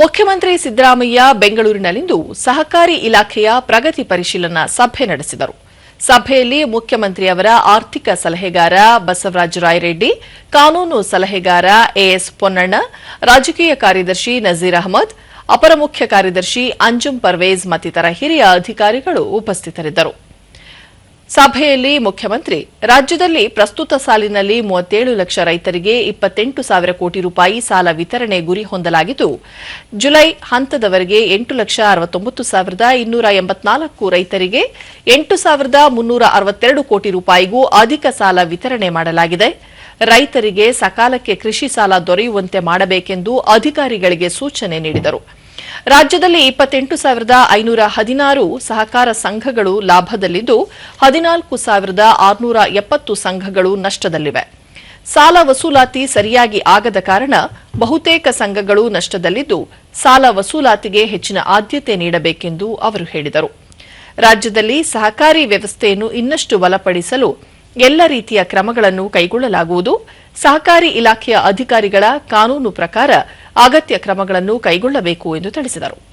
ಮುಖ್ಯಮಂತ್ರಿ ಸಿದ್ದರಾಮಯ್ಯ ಬೆಂಗಳೂರಿನಲ್ಲಿಂದು ಸಹಕಾರಿ ಇಲಾಖೆಯ ಪ್ರಗತಿ ಪರಿಶೀಲನಾ ಸಭೆ ನಡೆಸಿದರು. ಸಭೆಯಲ್ಲಿ ಮುಖ್ಯಮಂತ್ರಿಯವರ ಆರ್ಥಿಕ ಸಲಹೆಗಾರ ಬಸವರಾಜ ರಾಯರೆಡ್ಡಿ, ಕಾನೂನು ಸಲಹೆಗಾರ ಎಎಸ್ ಪೊನ್ನಣ್ಣ, ರಾಜಕೀಯ ಕಾರ್ಯದರ್ಶಿ ನಜೀರ್ ಅಹಮದ್, ಅಪರ ಮುಖ್ಯ ಕಾರ್ಯದರ್ಶಿ ಅಂಜುಂ ಪರ್ವೇಜ್ ಮತ್ತಿತರ ಹಿರಿಯ ಅಧಿಕಾರಿಗಳು ಉಪಸ್ಥಿತರಿದ್ದರು. ಸಭೆಯಲ್ಲಿ ಮುಖ್ಯಮಂತ್ರಿ, ರಾಜ್ಯದಲ್ಲಿ ಪ್ರಸ್ತುತ ಸಾಲಿನಲ್ಲಿ ಮೂವತ್ತೇಳು ಲಕ್ಷ ರೈತರಿಗೆ ಇಪ್ಪತ್ತೆಂಟು ಸಾವಿರ ಕೋಟಿ ರೂಪಾಯಿ ಸಾಲ ವಿತರಣೆ ಗುರಿ ಹೊಂದಲಾಗಿದ್ದು, ಜುಲೈ ಹಂತದವರೆಗೆ ಎಂಟು ಲಕ್ಷ ಅರವತ್ತೊಂಬತ್ತು ಸಾವಿರದ ಇನ್ನೂರ ಎಂಬತ್ನಾಲ್ಕು ರೈತರಿಗೆ ಎಂಟು ಸಾವಿರದ ಮುನ್ನೂರ ಅರವತ್ತೆರಡು ಕೋಟಿ ರೂಪಾಯಿಗೂ ಅಧಿಕ ಸಾಲ ವಿತರಣೆ ಮಾಡಲಾಗಿದೆ. ರೈತರಿಗೆ ಸಕಾಲಕ್ಕೆ ಕೃಷಿ ಸಾಲ ದೊರೆಯುವಂತೆ ಮಾಡಬೇಕೆಂದು ಅಧಿಕಾರಿಗಳಿಗೆ ಸೂಚನೆ ನೀಡಿದರು. ರಾಜ್ಯದಲ್ಲಿ ಇಪ್ಪತ್ತೆಂಟು ಸಾವಿರದ ಐನೂರ ಹದಿನಾರು ಸಹಕಾರ ಸಂಘಗಳು ಲಾಭದಲ್ಲಿದ್ದು, ಹದಿನಾಲ್ಕು ಸಾವಿರದ ಆರುನೂರ ಎಪ್ಪತ್ತು ಸಂಘಗಳು ನಷ್ಟದಲ್ಲಿವೆ. ಸಾಲ ವಸೂಲಾತಿ ಸರಿಯಾಗಿ ಆಗದ ಕಾರಣ ಬಹುತೇಕ ಸಂಘಗಳು ನಷ್ಟದಲ್ಲಿದ್ದು, ಸಾಲ ವಸೂಲಾತಿಗೆ ಹೆಚ್ಚಿನ ಆದ್ಯತೆ ನೀಡಬೇಕೆಂದು ಅವರು ಹೇಳಿದರು. ರಾಜ್ಯದಲ್ಲಿ ಸಹಕಾರಿ ವ್ಯವಸ್ಥೆಯನ್ನು ಇನ್ನಷ್ಟು ಬಲಪಡಿಸಲು ಎಲ್ಲ ರೀತಿಯ ಕ್ರಮಗಳನ್ನು ಕೈಗೊಳ್ಳಲಾಗುವುದು. ಸಹಕಾರಿ ಇಲಾಖೆಯ ಅಧಿಕಾರಿಗಳ ಕಾನೂನು ಪ್ರಕಾರ ಅಗತ್ಯ ಕ್ರಮಗಳನ್ನು ಕೈಗೊಳ್ಳಬೇಕು ಎಂದು ತಿಳಿಸಿದರು.